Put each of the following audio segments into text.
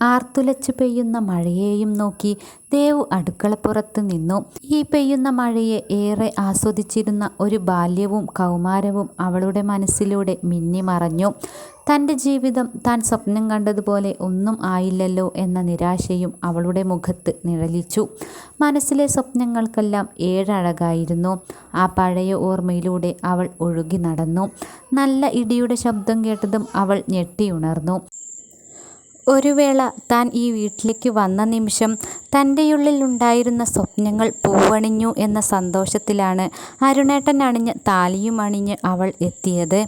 ആർത്തുലച്ചു പെയ്യുന്ന മഴയെയും നോക്കി ദേവു അടുക്കളപ്പുറത്ത് നിന്നു. ഈ പെയ്യുന്ന മഴയെ ഏറെ ആസ്വദിച്ചിരുന്ന ഒരു ബാല്യവും കൗമാരവും അവളുടെ മനസ്സിലൂടെ മിന്നിമറഞ്ഞു. തന്റെ ജീവിതം താൻ സ്വപ്നം കണ്ടതുപോലെ ഒന്നും ആയില്ലല്ലോ എന്ന നിരാശയും അവളുടെ മുഖത്ത് നിഴലിച്ചു. മനസ്സിലെ സ്വപ്നങ്ങൾക്കെല്ലാം ഏഴഴകായിരുന്നു. ആ പഴയ ഓർമ്മയിലൂടെ അവൾ ഒഴുകി നടന്നു. നല്ല ഇടിയുടെ ശബ്ദം കേട്ടതും അവൾ ഞെട്ടിയുണർന്നു. ഒരു വേള താൻ ഈ വീട്ടിലേക്ക് വന്ന നിമിഷം തന്റെയുള്ളിൽ ഉണ്ടായിരുന്ന സ്വപ്നങ്ങൾ പൂവണിഞ്ഞു എന്ന സന്തോഷത്തിലാണ് അരുണേട്ടൻ അണിഞ്ഞ താലിയുമണിഞ്ഞ് അവൾ എത്തിയത്.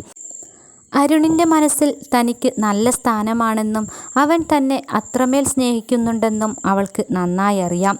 അരുണിന്റെ മനസ്സിൽ തനിക്ക് നല്ല സ്ഥാനമാണെന്നും അവൻ തന്നെ അത്രമേൽ സ്നേഹിക്കുന്നുണ്ടെന്നും അവൾക്ക് നന്നായറിയാം.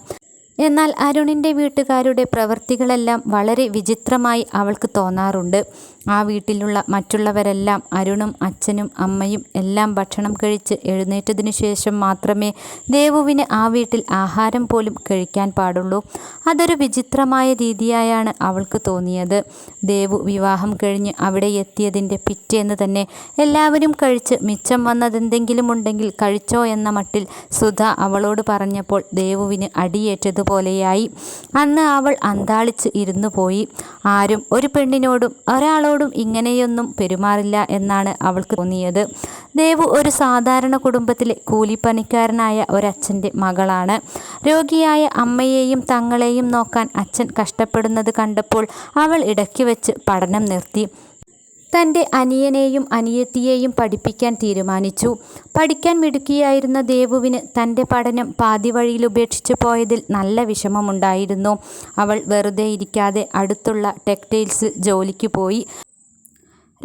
എന്നാൽ അരുണിന്റെ വീട്ടുകാരുടെ പ്രവൃത്തികളെല്ലാം വളരെ വിചിത്രമായി അവൾക്ക് തോന്നാറുണ്ട്. ആ വീട്ടിലുള്ള മറ്റുള്ളവരെല്ലാം അരുണും അച്ഛനും അമ്മയും എല്ലാം ഭക്ഷണം കഴിച്ച് എഴുന്നേറ്റതിനു ശേഷം മാത്രമേ ദേവുവിന് ആ വീട്ടിൽ ആഹാരം പോലും കഴിക്കാൻ പാടുള്ളൂ. അതൊരു വിചിത്രമായ രീതിയായാണ് അവൾക്ക് തോന്നിയത്. ദേവു വിവാഹം കഴിഞ്ഞ് അവിടെ എത്തിയതിന്റെ പിറ്റേന്ന് തന്നെ എല്ലാവരും കഴിച്ച് മിച്ചം വന്നതെന്തെങ്കിലും ഉണ്ടെങ്കിൽ കഴിച്ചോ എന്ന മട്ടിൽ സുധ അവളോട് പറഞ്ഞപ്പോൾ ദേവുവിന് അടിയേറ്റതുപോലെയായി. അന്ന് അവൾ അന്താളിച്ച് ഇരുന്നു പോയി ആരും ഒരു പെണ്ണിനോടും ഒരാളോടും ഇങ്ങനെയൊന്നും പെരുമാറില്ല എന്നാണ് അവൾക്ക് തോന്നിയത്. ദേവു ഒരു സാധാരണ കുടുംബത്തിലെ കൂലിപ്പണിക്കാരനായ ഒരച്ഛന്റെ മകളാണ്. രോഗിയായ അമ്മയെയും തങ്ങളെയും നോക്കാൻ അച്ഛൻ കഷ്ടപ്പെടുന്നത് കണ്ടപ്പോൾ അവൾ ഇടയ്ക്ക് വെച്ച് പഠനം നിർത്തി. തന്റെ അനിയനെയും അനിയത്തിയെയും പഠിപ്പിക്കാൻ തീരുമാനിച്ചു. പഠിക്കാൻ മിടുക്കിയായിരുന്ന ദേവുവിന് തന്റെ പഠനം പാതിവഴിയിൽ ഉപേക്ഷിച്ചു പോയതിൽ നല്ല വിഷമമുണ്ടായിരുന്നു. അവൾ വെറുതെ ഇരിക്കാതെ അടുത്തുള്ള ടെക്സ്റ്റൈൽസിൽ ജോലിക്ക് പോയി.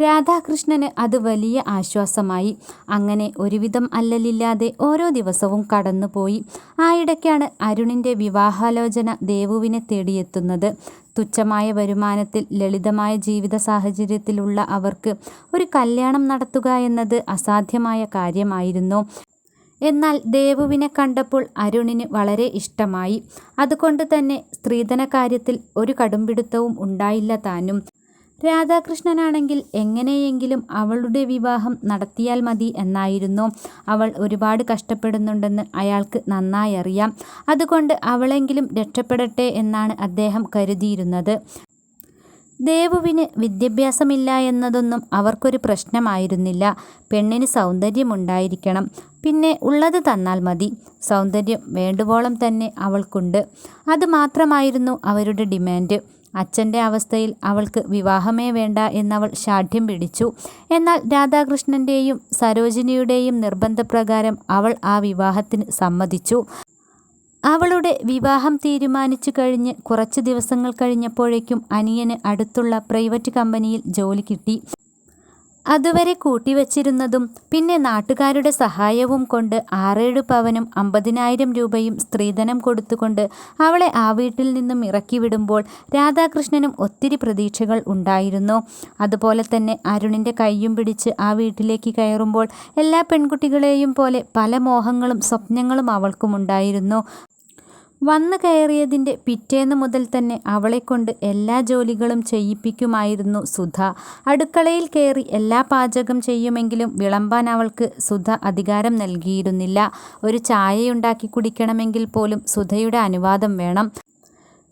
രാധാകൃഷ്ണന് അത് വലിയ ആശ്വാസമായി. അങ്ങനെ ഒരുവിധം അല്ലലില്ലാതെ ഓരോ ദിവസവും കടന്നുപോയി. ആയിടയ്ക്കാണ് അരുണിന്റെ വിവാഹാലോചന ദേവുവിനെ തേടിയെത്തുന്നത്. തുച്ഛമായ വരുമാനത്തിൽ ലളിതമായ ജീവിത സാഹചര്യത്തിലുള്ള അവർക്ക് ഒരു കല്യാണം നടത്തുക എന്നത് അസാധ്യമായ കാര്യമായിരുന്നു. എന്നാൽ ദേവുവിനെ കണ്ടപ്പോൾ അരുണിന് വളരെ ഇഷ്ടമായി. അതുകൊണ്ട് തന്നെ സ്ത്രീധന കാര്യത്തിൽ ഒരു കടുംപിടുത്തവും ഉണ്ടായില്ല താനും. രാധാകൃഷ്ണനാണെങ്കിൽ എങ്ങനെയെങ്കിലും അവളുടെ വിവാഹം നടത്തിയാൽ മതി എന്നായിരുന്നു. അവൾ ഒരുപാട് കഷ്ടപ്പെടുന്നുണ്ടെന്ന് അയാൾക്ക് നന്നായി അറിയാം അതുകൊണ്ട് അവളെങ്കിലും രക്ഷപ്പെടട്ടെ എന്നാണ് അദ്ദേഹം കരുതിയിരുന്നത്. ദേവുവിന് വിദ്യാഭ്യാസമില്ല എന്നതൊന്നും അവർക്കൊരു പ്രശ്നമായിരുന്നില്ല. പെണ്ണിന് സൗന്ദര്യമുണ്ടായിരിക്കണം. പിന്നെ ഉള്ളത് തന്നാൽ മതി. സൗന്ദര്യം വേണ്ടുവോളം തന്നെ അവൾക്കുണ്ട്. അത് മാത്രമായിരുന്നു അവരുടെ ഡിമാൻഡ്. അച്ഛന്റെ അവസ്ഥയിൽ അവൾക്ക് വിവാഹമേ വേണ്ട എന്നവൾ ശാഠ്യം പിടിച്ചു. എന്നാൽ രാധാകൃഷ്ണന്റെയും സരോജിനിയുടെയും നിർബന്ധപ്രകാരം അവൾ ആ വിവാഹത്തിന് സമ്മതിച്ചു. അവളുടെ വിവാഹം തീരുമാനിച്ചു കഴിഞ്ഞ് കുറച്ച് ദിവസങ്ങൾ കഴിഞ്ഞപ്പോഴേക്കും അനിയന് അടുത്തുള്ള പ്രൈവറ്റ് കമ്പനിയിൽ ജോലി കിട്ടി. അതുവരെ കൂട്ടിവച്ചിരുന്നതും പിന്നെ നാട്ടുകാരുടെ സഹായവും കൊണ്ട് ആറേഴു പവനും അമ്പതിനായിരം രൂപയും സ്ത്രീധനം കൊടുത്തുകൊണ്ട് അവളെ ആ വീട്ടിൽ നിന്നും ഇറക്കിവിടുമ്പോൾ രാധാകൃഷ്ണനും ഒത്തിരി പ്രതീക്ഷകൾ ഉണ്ടായിരുന്നു. അതുപോലെ തന്നെ അരുണിന്റെ കയ്യും പിടിച്ച് ആ വീട്ടിലേക്ക് കയറുമ്പോൾ എല്ലാ പെൺകുട്ടികളെയും പോലെ പല മോഹങ്ങളും സ്വപ്നങ്ങളും അവൾക്കുമുണ്ടായിരുന്നു. വന്നു കയറിയതിന്റെ പിറ്റേന്ന് മുതൽ തന്നെ അവളെക്കൊണ്ട് എല്ലാ ജോലികളും ചെയ്യിപ്പിക്കുമായിരുന്നു സുധ. അടുക്കളയിൽ കയറി എല്ലാ പാചകം ചെയ്യുമെങ്കിലും വിളമ്പാൻ അവൾക്ക് സുധ അധികാരം നൽകിയിരുന്നില്ല. ഒരു ചായയുണ്ടാക്കി കുടിക്കണമെങ്കിൽ പോലും സുധയുടെ അനുവാദം വേണം.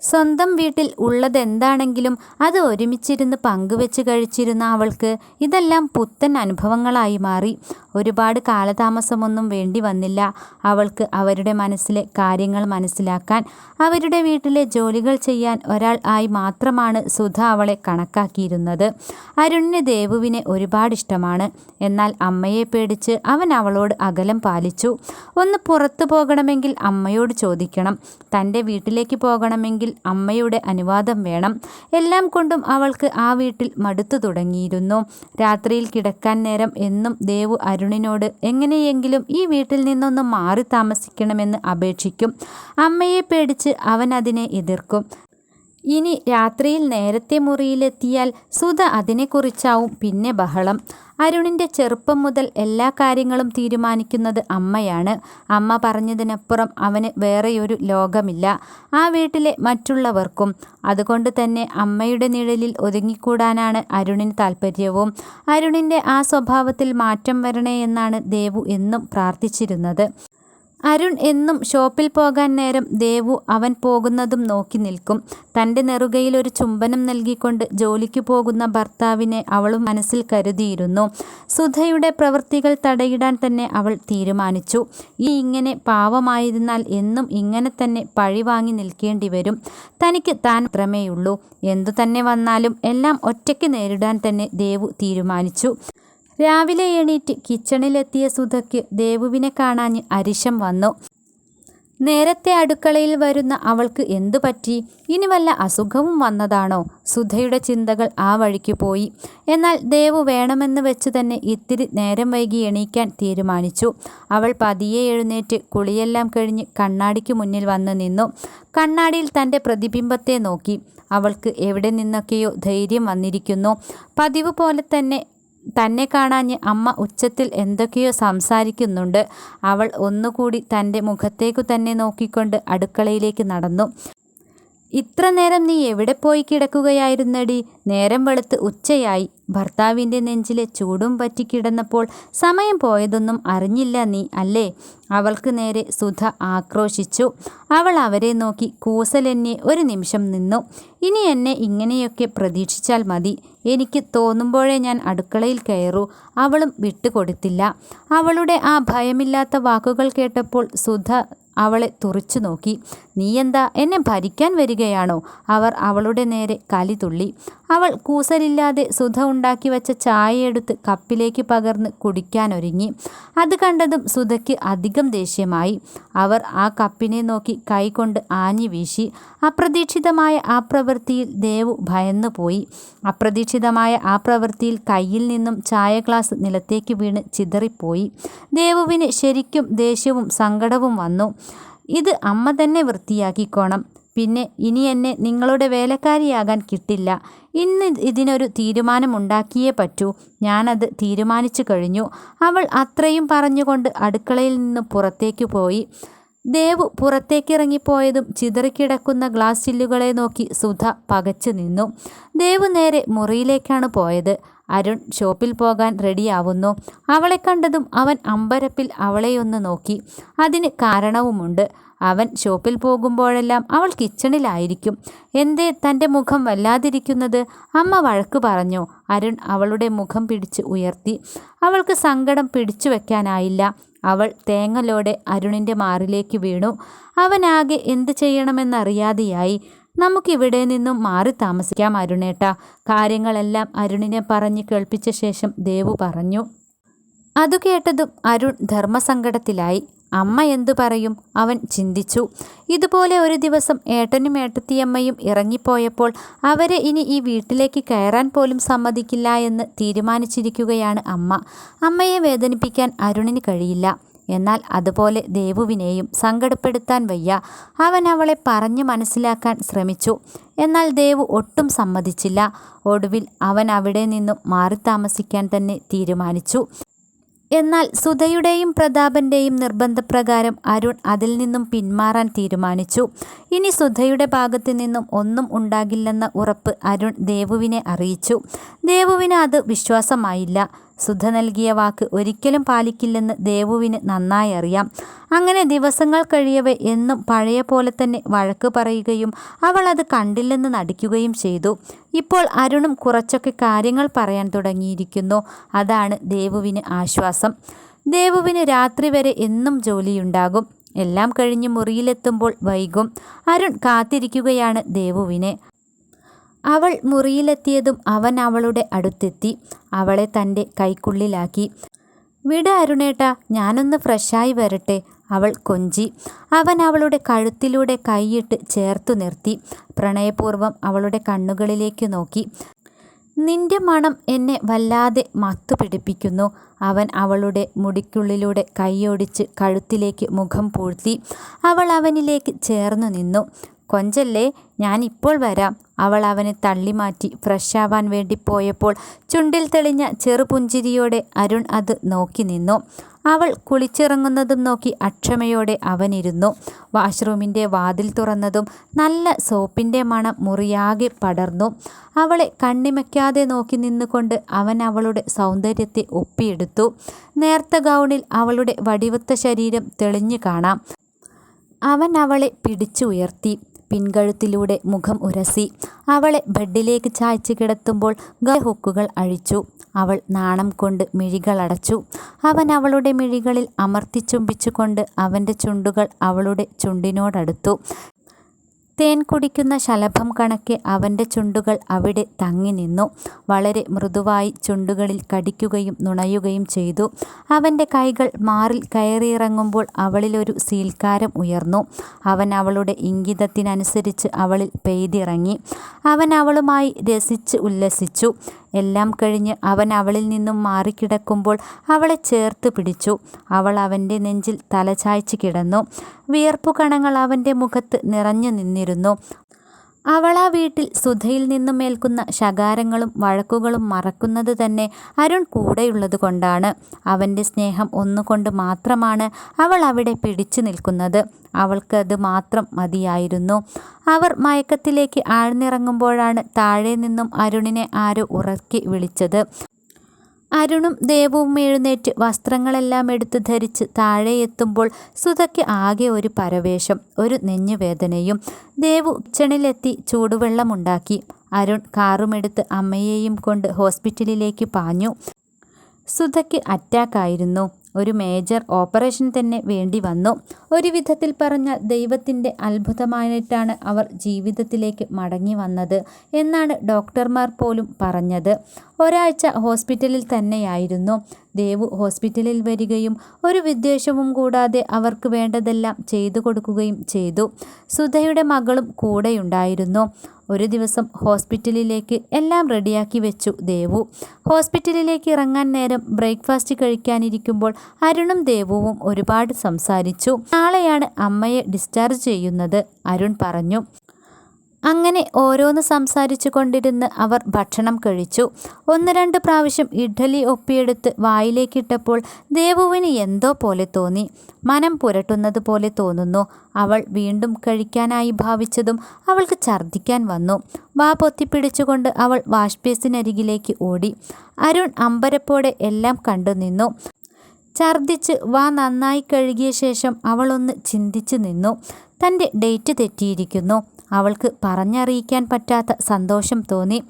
സ്വന്തം വീട്ടിൽ ഉള്ളതെന്താണെങ്കിലും അത് ഒരുമിച്ചിരുന്ന് പങ്കുവെച്ച് കഴിച്ചിരുന്ന അവൾക്ക് ഇതെല്ലാം പുത്തൻ അനുഭവങ്ങളായി മാറി. ഒരുപാട് കാലതാമസമൊന്നും വേണ്ടി വന്നില്ല അവൾക്ക് അവരുടെ മനസ്സിലെ കാര്യങ്ങൾ മനസ്സിലാക്കാൻ. അവരുടെ വീട്ടിലെ ജോലികൾ ചെയ്യാൻ ഒരാൾ ആയി മാത്രമാണ് സുധ അവളെ കണക്കാക്കിയിരുന്നത്. അരുണിന് ദേവുവിനെ ഒരുപാട് ഇഷ്ടമാണ് എന്നാൽ അമ്മയെ പേടിച്ച് അവൻ അവളോട് അകലം പാലിച്ചു. ഒന്ന് പുറത്തു പോകണമെങ്കിൽ അമ്മയോട് ചോദിക്കണം. തന്റെ വീട്ടിലേക്ക് പോകണമെങ്കിൽ അമ്മയുടെ അനുവാദം വേണം. എല്ലാം കൊണ്ടും അവൾക്ക് ആ വീട്ടിൽ മടുത്തു തുടങ്ങിയിരുന്നു. രാത്രിയിൽ കിടക്കാൻ നേരം എന്നും ദേവു അരുണിനോട് എങ്ങനെയെങ്കിലും ഈ വീട്ടിൽ നിന്നൊന്ന് മാറി താമസിക്കണമെന്ന് അപേക്ഷിക്കും. അമ്മയെ പേടിച്ച് അവൻ അതിനെ എതിർക്കും. ഇനി രാത്രിയിൽ നേരത്തെ മുറിയിലെത്തിയാൽ സുധ അതിനെക്കുറിച്ചാവും പിന്നെ ബഹളം. അരുണിന്റെ ചെറുപ്പം മുതൽ എല്ലാ കാര്യങ്ങളും തീരുമാനിക്കുന്നത് അമ്മയാണ്. അമ്മ പറഞ്ഞതിനപ്പുറം അവന് വേറെയൊരു ലോകമില്ല. ആ വീട്ടിലെ മറ്റുള്ളവർക്കും. അതുകൊണ്ട് തന്നെ അമ്മയുടെ നിഴലിൽ ഒതുങ്ങിക്കൂടാനാണ് അരുണിന് താൽപര്യവും. അരുണിന്റെ ആ സ്വഭാവത്തിൽ മാറ്റം വരണേ എന്നാണ് ദേവു എന്നും പ്രാർത്ഥിച്ചിരുന്നത്. അരുൺ എന്നും ഷോപ്പിൽ പോകാൻ നേരം ദേവു അവൻ പോകുന്നതും നോക്കി നിൽക്കും. തന്റെ നെറുകയിൽ ഒരു ചുംബനം നൽകിക്കൊണ്ട് ജോലിക്ക് പോകുന്ന ഭർത്താവിനെ അവളും മനസ്സിൽ കരുതിയിരുന്നു. സുധയുടെ പ്രവൃത്തികൾ തടയിടാൻ തന്നെ അവൾ തീരുമാനിച്ചു. ഈ ഇങ്ങനെ പാവമായിരുന്നാൽ എന്നും ഇങ്ങനെ തന്നെ പഴി വാങ്ങി നിൽക്കേണ്ടി വരും. തനിക്ക് താൻ മാത്രമേയുള്ളൂ. എന്തു തന്നെ വന്നാലും എല്ലാം ഒറ്റയ്ക്ക് നേരിടാൻ തന്നെ ദേവു തീരുമാനിച്ചു. രാവിലെ എണീറ്റ് കിച്ചണിലെത്തിയ സുധയ്ക്ക് ദേവുവിനെ കാണാഞ്ഞ് അരിശം വന്നു. നേരത്തെ അടുക്കളയിൽ വരുന്ന അവൾക്ക് എന്തു പറ്റി? ഇനി വല്ല അസുഖവും വന്നതാണോ? സുധയുടെ ചിന്തകൾ ആ വഴിക്ക് പോയി. എന്നാൽ ദേവു വേണമെന്ന് വെച്ച് തന്നെ ഇത്തിരി നേരം വൈകി എണീക്കാൻ തീരുമാനിച്ചു. അവൾ പതിയെ എഴുന്നേറ്റ് കുളിയെല്ലാം കഴിഞ്ഞ് കണ്ണാടിക്ക് മുന്നിൽ വന്ന് നിന്നു. കണ്ണാടിയിൽ തന്റെ പ്രതിബിംബത്തെ നോക്കി. അവൾക്ക് എവിടെ നിന്നൊക്കെയോ ധൈര്യം വന്നിരിക്കുന്നു. പതിവ് പോലെ തന്നെ തന്നെ കാണാഞ്ഞ് അമ്മ ഉച്ചത്തിൽ എന്തൊക്കെയോ സംസാരിക്കുന്നുണ്ട്. അവൾ ഒന്നുകൂടി തന്റെ മുഖത്തേക്കു തന്നെ നോക്കിക്കൊണ്ട് അടുക്കളയിലേക്ക് നടന്നു. ഇത്ര നേരം നീ എവിടെ പോയി കിടക്കുകയായിരുന്നടി? നേരം വെളുത്ത് ഉച്ചയായി. ഭർത്താവിന്റെ നെഞ്ചിലെ ചൂടും പറ്റി കിടന്നപ്പോൾ സമയം പോയതൊന്നും അറിഞ്ഞില്ല നീ അല്ലേ? അവൾക്ക് നേരെ സുധ ആക്രോശിച്ചു. അവൾ അവരെ നോക്കി കൂസലെന്നെ ഒരു നിമിഷം നിന്നു. ഇനി എന്നെ ഇങ്ങനെയൊക്കെ പ്രതീക്ഷിച്ചാൽ മതി. എനിക്ക് തോന്നുമ്പോഴേ ഞാൻ അടുക്കളയിൽ കയറൂ. അവളും വിട്ടുകൊടുത്തില്ല. അവളുടെ ആ ഭയമില്ലാത്ത വാക്കുകൾ കേട്ടപ്പോൾ സുധ അവളെ തുറച്ചു നോക്കി. നീയെന്താ എന്നെ ഭരിക്കാൻ വരികയാണോ? അവർ അവളുടെ നേരെ കലി തുള്ളി. അവൾ കൂസലില്ലാതെ സുധ ഉണ്ടാക്കി വെച്ച ചായയെടുത്ത് കപ്പിലേക്ക് പകർന്ന് കുടിക്കാനൊരുങ്ങി. അത് കണ്ടതും സുധയ്ക്ക് അധികം ദേഷ്യമായി. അവർ ആ കപ്പിനെ നോക്കി കൈകൊണ്ട് ആഞ്ഞു വീശി. അപ്രതീക്ഷിതമായ ആ പ്രവൃത്തിയിൽ ദേവു ഭയന്നുപോയി. അപ്രതീക്ഷിതമായ ആ പ്രവൃത്തിയിൽ കയ്യിൽ നിന്നും ചായ ഗ്ലാസ് നിലത്തേക്ക് വീണ് ചിതറിപ്പോയി. ദേവുവിന് ശരിക്കും ദേഷ്യവും സങ്കടവും വന്നു. ഇത് അമ്മ തന്നെ വൃത്തിയാക്കിക്കോണം. പിന്നെ ഇനി എന്നെ നിങ്ങളുടെ വേലക്കാരിയാകാൻ കിട്ടില്ല. ഇന്ന് ഇതിനൊരു തീരുമാനമുണ്ടാക്കിയേ പറ്റൂ. ഞാനത് തീരുമാനിച്ചു കഴിഞ്ഞു. അവൾ അത്രയും പറഞ്ഞുകൊണ്ട് അടുക്കളയിൽ നിന്ന് പുറത്തേക്ക് പോയി. ദേവു പുറത്തേക്കിറങ്ങിപ്പോയതും ചിതറിക്കിടക്കുന്ന ഗ്ലാസ് ചില്ലുകളെ നോക്കി സുധ പകച്ചു നിന്നു. ദേവു നേരെ മുറിയിലേക്കാണ് പോയത്. അരുൺ ഷോപ്പിൽ പോകാൻ റെഡിയാവുന്നു. അവളെ കണ്ടതും അവൻ അമ്പരപ്പിൽ അവളെയൊന്ന് നോക്കി. അതിന് കാരണവുമുണ്ട്. അവൻ ഷോപ്പിൽ പോകുമ്പോഴെല്ലാം അവൾ കിച്ചണിലായിരിക്കും. എന്തേ തന്റെ മുഖം വല്ലാതിരിക്കുന്നത്? അമ്മ വഴക്ക് പറഞ്ഞു. അരുൺ അവളുടെ മുഖം പിടിച്ച് ഉയർത്തി. അവൾക്ക് സങ്കടം പിടിച്ചു വെക്കാനായില്ല. അവൾ തേങ്ങലോടെ അരുണിന്റെ മാറിലേക്ക് വീണു. അവനാകെ എന്ത് ചെയ്യണമെന്നറിയാതെയായി. നമുക്കിവിടെ നിന്നും മാറി താമസിക്കാം അരുണേട്ട. കാര്യങ്ങളെല്ലാം അരുണിനെ പറഞ്ഞ് കേൾപ്പിച്ച ശേഷം ദേവു പറഞ്ഞു. അതു കേട്ടതും അരുൺ ധർമ്മസങ്കടത്തിലായി. അമ്മ എന്തു പറയും? അവൻ ചിന്തിച്ചു. ഇതുപോലെ ഒരു ദിവസം ഏട്ടനും ഏട്ടത്തിയമ്മയും ഇറങ്ങിപ്പോയപ്പോൾ അവരെ ഇനി ഈ വീട്ടിലേക്ക് കയറാൻ പോലും സമ്മതിക്കില്ല എന്ന് തീരുമാനിച്ചിരിക്കുകയാണ് അമ്മ. അമ്മയെ വേദനിപ്പിക്കാൻ അരുണിന് കഴിയില്ല. എന്നാൽ അതുപോലെ ദേവുവിനെയും സങ്കടപ്പെടുത്താൻ വയ്യ. അവൻ അവളെ പറഞ്ഞു മനസ്സിലാക്കാൻ ശ്രമിച്ചു. എന്നാൽ ദേവു ഒട്ടും സമ്മതിച്ചില്ല. ഒടുവിൽ അവൻ അവിടെ നിന്നും മാറി താമസിക്കാൻ തന്നെ തീരുമാനിച്ചു. എന്നാൽ സുധയുടെയും പ്രതാപന്റെയും നിർബന്ധപ്രകാരം അരുൺ അതിൽ നിന്നും പിന്മാറാൻ തീരുമാനിച്ചു. ഇനി സുധയുടെ ഭാഗത്തു നിന്നും ഒന്നും ഉണ്ടാകില്ലെന്ന ഉറപ്പ് അരുൺ ദേവുവിനെ അറിയിച്ചു. ദേവുവിന് അത് വിശ്വാസമായില്ല. സുധ നൽകിയ വാക്ക് ഒരിക്കലും പാലിക്കില്ലെന്ന് ദേവുവിന് നന്നായി അറിയാം. അങ്ങനെ ദിവസങ്ങൾ കഴിയവെ എന്നും പഴയ പോലെ തന്നെ വഴക്ക് പറയുകയും അവൾ അത് കണ്ടില്ലെന്ന് നടിക്കുകയും ചെയ്തു. ഇപ്പോൾ അരുണും കുറച്ചൊക്കെ കാര്യങ്ങൾ പറയാൻ തുടങ്ങിയിരിക്കുന്നു. അതാണ് ദേവുവിന് ആശ്വാസം. ദേവുവിന് രാത്രി വരെ എന്നും ജോലിയുണ്ടാകും. എല്ലാം കഴിഞ്ഞ് മുറിയിലെത്തുമ്പോൾ വൈകും. അരുൺ കാത്തിരിക്കുകയാണ് ദേവുവിനെ. അവൾ മുറിയിലെത്തിയതും അവൻ അവളുടെ അടുത്തെത്തി അവളെ തന്റെ കൈക്കുള്ളിലാക്കി. വിട അരുണേട്ട ഞാനൊന്ന് ഫ്രഷായി വരട്ടെ അവൾ കൊഞ്ചി. അവൻ അവളുടെ കഴുത്തിലൂടെ കൈയിട്ട് ചേർത്തു നിർത്തി. പ്രണയപൂർവം അവളുടെ കണ്ണുകളിലേക്ക് നോക്കി. നിന്റെ മണം എന്നെ വല്ലാതെ മത്തു പിടിപ്പിക്കുന്നു അവൻ അവളുടെ മുടിക്കുള്ളിലൂടെ കൈയോടിച്ച് കഴുത്തിലേക്ക് മുഖം പൂഴ്ത്തി. അവൾ അവനിലേക്ക് ചേർന്നു നിന്നു. കൊഞ്ചല്ലേ ഞാൻ ഇപ്പോൾ വരാം. അവൾ അവനെ തള്ളിമാറ്റി ഫ്രഷാവാൻ വേണ്ടി പോയപ്പോൾ ചുണ്ടിൽ തെളിഞ്ഞ ചെറുപുഞ്ചിരിയോടെ അരുൺ അത് നോക്കി നിന്നു. അവൾ കുളിച്ചിറങ്ങുന്നതും നോക്കി അക്ഷമയോടെ അവനിരുന്നു. വാഷ്റൂമിന്റെ വാതിൽ തുറന്നതും നല്ല സോപ്പിന്റെ മണം മുറിയാകെ പടർന്നു. അവളെ കണ്ണിമയ്ക്കാതെ നോക്കി നിന്നുകൊണ്ട് അവൻ അവളുടെ സൗന്ദര്യത്തെ ഒപ്പിയെടുത്തു. നേർത്ത ഗൗണിൽ അവളുടെ വടിവത്ത ശരീരം തെളിഞ്ഞു കാണാം. അവൻ അവളെ പിടിച്ചുയർത്തി. പിൻകഴുത്തിലൂടെ മുഖം ഉരസി. അവളെ ബെഡിലേക്ക് ചായ്ച്ചു കിടത്തുമ്പോൾ ഹുക്കുകൾ അഴിച്ചു. അവൾ നാണം കൊണ്ട് മിഴികളടച്ചു അവൻ അവളുടെ മിഴികളിൽ അമർത്തി ചുംബിച്ചുകൊണ്ട് അവന്റെ ചുണ്ടുകൾ അവളുടെ ചുണ്ടിനോടടുത്തു. തേൻ കുടിക്കുന്ന ശലഭം കണക്കെ അവന്റെ ചുണ്ടുകൾ അവിടെ തങ്ങി നിന്നു. വളരെ മൃദുവായി ചുണ്ടുകളിൽ കടിക്കുകയും നുണയുകയും ചെയ്തു. അവന്റെ കൈകൾ മാറിൽ കയറിയിറങ്ങുമ്പോൾ അവളിലൊരു സീൽക്കാരം ഉയർന്നു. അവൻ അവളുടെ ഇംഗിതത്തിനനുസരിച്ച് അവളിൽ പെയ്തിറങ്ങി. അവൻ അവളുമായി രസിച്ച് ഉല്ലസിച്ചു. എല്ലാം കഴിഞ്ഞ് അവൻ അവളിൽ നിന്നും മാറിക്കിടക്കുമ്പോൾ അവളെ ചേർത്ത് പിടിച്ചു. അവൾ അവന്റെ നെഞ്ചിൽ തലചായ്ച്ച് കിടന്നു. വിയർപ്പു കണങ്ങൾ അവന്റെ മുഖത്ത് നിറഞ്ഞു നിന്നിരുന്നു. അവൾ ആ വീട്ടിൽ സുധയിൽ നിന്നും ഏൽക്കുന്ന ശകാരങ്ങളും വഴക്കുകളും മറക്കുന്നത് തന്നെ അരുൺ കൂടെയുള്ളത് കൊണ്ടാണ്. അവന്റെ സ്നേഹം ഒന്നുകൊണ്ട് മാത്രമാണ് അവൾ അവിടെ പിടിച്ചു നിൽക്കുന്നത്. അവൾക്ക് അത് മാത്രം മതിയായിരുന്നു. അവർ മയക്കത്തിലേക്ക് ആഴ്ന്നിറങ്ങുമ്പോഴാണ് താഴെ നിന്നും അരുണിനെ ആരോ ഉറക്കി വിളിച്ചത്. അരുണും ദേവവും എഴുന്നേറ്റ് വസ്ത്രങ്ങളെല്ലാം എടുത്ത് ധരിച്ച് താഴെ എത്തുമ്പോൾ സുധയ്ക്ക് ആകെ ഒരു പരവേശം ഒരു നെഞ്ഞുവേദനയും ദേവു കിച്ചണിലെത്തി ചൂടുവെള്ളമുണ്ടാക്കി അരുൺ കാറുമെടുത്ത് അമ്മയെയും കൊണ്ട് ഹോസ്പിറ്റലിലേക്ക് പാഞ്ഞു. സുധയ്ക്ക് അറ്റാക്കായിരുന്നു ഒരു മേജർ ഓപ്പറേഷൻ തന്നെ വേണ്ടി വന്നു. ഒരു വിധത്തിൽ പറഞ്ഞാൽ ദൈവത്തിന്റെ അത്ഭുതമായിട്ടാണ് അവർ ജീവിതത്തിലേക്ക് മടങ്ങി വന്നത് എന്നാണ് ഡോക്ടർമാർ പോലും പറഞ്ഞത്. ഒരാഴ്ച ഹോസ്പിറ്റലിൽ തന്നെയായിരുന്നു. ദേവു ഹോസ്പിറ്റലിൽ വരികയും ഒരു വിദ്വേഷവും കൂടാതെ അവർക്ക് വേണ്ടതെല്ലാം ചെയ്തു കൊടുക്കുകയും ചെയ്തു. സുധയുടെ മകളും കൂടെയുണ്ടായിരുന്നു. ഒരു ദിവസം ഹോസ്പിറ്റലിലേക്ക് എല്ലാം റെഡിയാക്കി വെച്ചു ദേവു. ഹോസ്പിറ്റലിലേക്ക് ഇറങ്ങാൻ നേരം ബ്രേക്ക്ഫാസ്റ്റ് കഴിക്കാനിരിക്കുമ്പോൾ അരുണും ദേവുവും ഒരുപാട് സംസാരിച്ചു. നാളെയാണ് അമ്മയെ ഡിസ്ചാർജ് ചെയ്യുന്നത് അരുൺ പറഞ്ഞു. അങ്ങനെ ഓരോന്ന് സംസാരിച്ചു കൊണ്ടിരുന്ന് അവർ ഭക്ഷണം കഴിച്ചു. ഒന്ന് രണ്ട് പ്രാവശ്യം ഇഡ്ഡലി ഒപ്പിയെടുത്ത് വായിലേക്കിട്ടപ്പോൾ ദേവുവിന് എന്തോ പോലെ തോന്നി. മനം പുരട്ടുന്നത് പോലെ തോന്നുന്നു. അവൾ വീണ്ടും കഴിക്കാനായി ഭാവിച്ചതും അവൾക്ക് ഛർദ്ദിക്കാൻ വന്നു. വാ പൊത്തിപ്പിടിച്ചുകൊണ്ട് അവൾ വാഷ് ബേസിനരികിലേക്ക് ഓടി. അരുൺ അമ്പരപ്പോടെ എല്ലാം കണ്ടു നിന്നു. ഛർദ്ദിച്ച് വാ നന്നായി കഴുകിയ ശേഷം അവളൊന്ന് ചിന്തിച്ചു നിന്നു. തന്റെ ഡേറ്റ് തെറ്റിയിരിക്കുന്നു. അവൾക്ക് പറഞ്ഞറിയിക്കാൻ പറ്റാത്ത സന്തോഷം തോന്നി.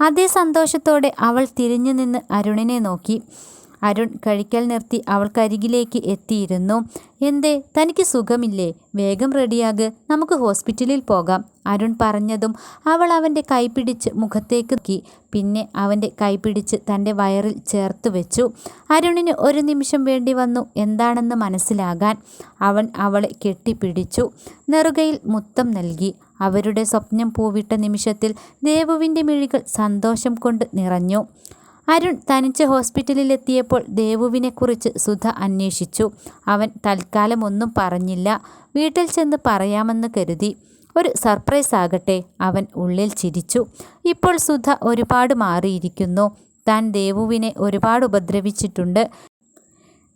അതേ സന്തോഷത്തോടെ അവൾ തിരിഞ്ഞു നിന്ന് അരുണിനെ നോക്കി. അരുൺ കഴിക്കൽ നിർത്തി അവൾക്കരികിലേക്ക് എത്തിയിരുന്നു. എന്തേ തനിക്ക് സുഖമില്ലേ? വേഗം റെഡിയാക്. നമുക്ക് ഹോസ്പിറ്റലിൽ പോകാം അരുൺ പറഞ്ഞതും അവൾ അവന്റെ കൈപിടിച്ച് മുഖത്തേക്ക് നോക്കി. പിന്നെ അവന്റെ കൈപിടിച്ച് തന്റെ വയറിൽ ചേർത്ത് വെച്ചു. അരുണിന് ഒരു നിമിഷം വേണ്ടി വന്നു എന്താണെന്ന് മനസ്സിലാകാൻ അവൻ അവളെ കെട്ടിപ്പിടിച്ചു. നെറുകയിൽ മുത്തം നൽകി. അവരുടെ സ്വപ്നം പൂവിട്ട നിമിഷത്തിൽ ദേവുവിന്റെ മിഴികൾ സന്തോഷം കൊണ്ട് നിറഞ്ഞു. അരുൺ തനിച്ച് ഹോസ്പിറ്റലിലെത്തിയപ്പോൾ ദേവുവിനെക്കുറിച്ച് സുധ അന്വേഷിച്ചു. അവൻ തൽക്കാലം ഒന്നും പറഞ്ഞില്ല. വീട്ടിൽ ചെന്ന് പറയാമെന്ന് കരുതി. ഒരു സർപ്രൈസ് ആകട്ടെ അവൻ ഉള്ളിൽ ചിരിച്ചു. ഇപ്പോൾ സുധ ഒരുപാട് മാറിയിരിക്കുന്നു. താൻ ദേവുവിനെ ഒരുപാട് ഉപദ്രവിച്ചിട്ടുണ്ട്.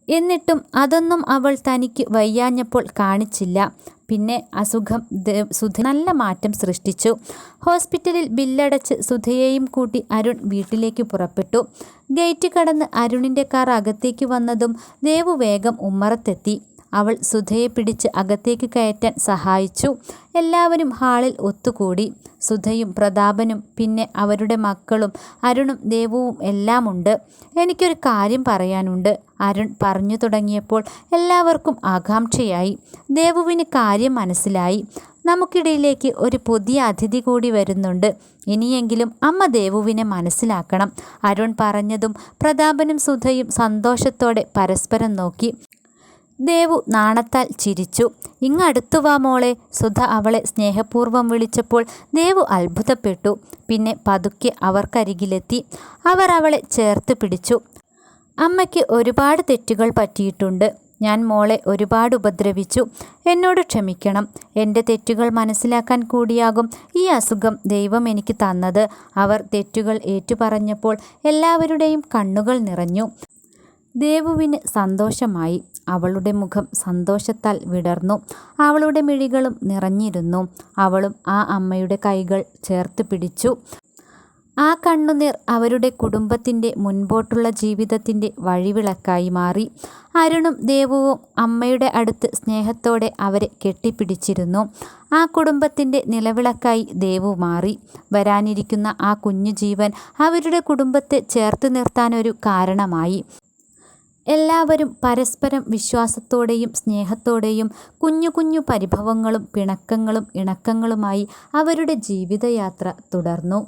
എന്നിട്ടും അതൊന്നും അവൾ തനിക്ക് വയ്യാഞ്ഞപ്പോൾ കാണിച്ചില്ല. പിന്നെ അസുഖം സുധ നല്ല മാറ്റം സൃഷ്ടിച്ചു. ഹോസ്പിറ്റലിൽ ബില്ലടച്ച് സുധയെയും കൂട്ടി അരുൺ വീട്ടിലേക്ക് പുറപ്പെട്ടു. ഗേറ്റ് കടന്ന് അരുണിന്റെ കാർ അകത്തേക്ക് വന്നതും ദേവു വേഗം ഉമ്മറത്തെത്തി. അവൾ സുധയെ പിടിച്ച് അകത്തേക്ക് കയറ്റാൻ സഹായിച്ചു. എല്ലാവരും ഹാളിൽ ഒത്തുകൂടി. സുധയും പ്രതാപനും പിന്നെ അവരുടെ മക്കളും അരുണും ദേവുവും എല്ലാമുണ്ട്. എനിക്കൊരു കാര്യം പറയാനുണ്ട്. അരുൺ പറഞ്ഞു തുടങ്ങിയപ്പോൾ എല്ലാവർക്കും ആകാംക്ഷയായി. ദേവുവിന് കാര്യം മനസ്സിലായി. നമുക്കിടയിലേക്ക് ഒരു പുതിയ അതിഥി കൂടി വരുന്നുണ്ട്. ഇനിയെങ്കിലും അമ്മ ദേവുവിനെ മനസ്സിലാക്കണം. അരുൺ പറഞ്ഞതും പ്രതാപനും സുധയും സന്തോഷത്തോടെ പരസ്പരം നോക്കി. ദേവു നാണത്താൽ ചിരിച്ചു. ഇങ്ങടുത്തു വാ മോളെ സുധ അവളെ സ്നേഹപൂർവം വിളിച്ചപ്പോൾ ദേവു അത്ഭുതപ്പെട്ടു. പിന്നെ പതുക്കെ അവർക്കരികിലെത്തി. അവർ അവളെ ചേർത്ത് പിടിച്ചു. അമ്മയ്ക്ക് ഒരുപാട് തെറ്റുകൾ പറ്റിയിട്ടുണ്ട്. ഞാൻ മോളെ ഒരുപാട് ഉപദ്രവിച്ചു. എന്നോട് ക്ഷമിക്കണം. എന്റെ തെറ്റുകൾ മനസ്സിലാക്കാൻ കൂടിയാകും ഈ അസുഖം ദൈവം എനിക്ക് തന്നത്. അവർ തെറ്റുകൾ ഏറ്റുപറഞ്ഞപ്പോൾ എല്ലാവരുടെയും കണ്ണുകൾ നിറഞ്ഞു. ദേവുവിന് സന്തോഷമായി. അവളുടെ മുഖം സന്തോഷത്താൽ വിടർന്നു. അവളുടെ മിഴികളും നിറഞ്ഞിരുന്നു. അവളും ആ അമ്മയുടെ കൈകൾ ചേർത്ത് പിടിച്ചു. ആ കണ്ണുനീർ അവരുടെ കുടുംബത്തിന്റെ മുൻപോട്ടുള്ള ജീവിതത്തിന്റെ വഴിവിളക്കായി മാറി. അരുണും ദേവുവും അമ്മയുടെ അടുത്ത് സ്നേഹത്തോടെ അവരെ കെട്ടിപ്പിടിച്ചിരുന്നു. ആ കുടുംബത്തിന്റെ നിലവിളക്കായി ദേവു മാറി. വരാനിരിക്കുന്ന ആ കുഞ്ഞു ജീവൻ അവരുടെ കുടുംബത്തെ ചേർത്ത് നിർത്താനൊരു കാരണമായി. എല്ലാവരും പരസ്പരം വിശ്വാസത്തോടെയും സ്നേഹത്തോടെയും കുഞ്ഞു കുഞ്ഞു പരിഭവങ്ങളും പിണക്കങ്ങളും ഇണക്കങ്ങളുമായി അവരുടെ ജീവിതയാത്ര തുടർന്നു.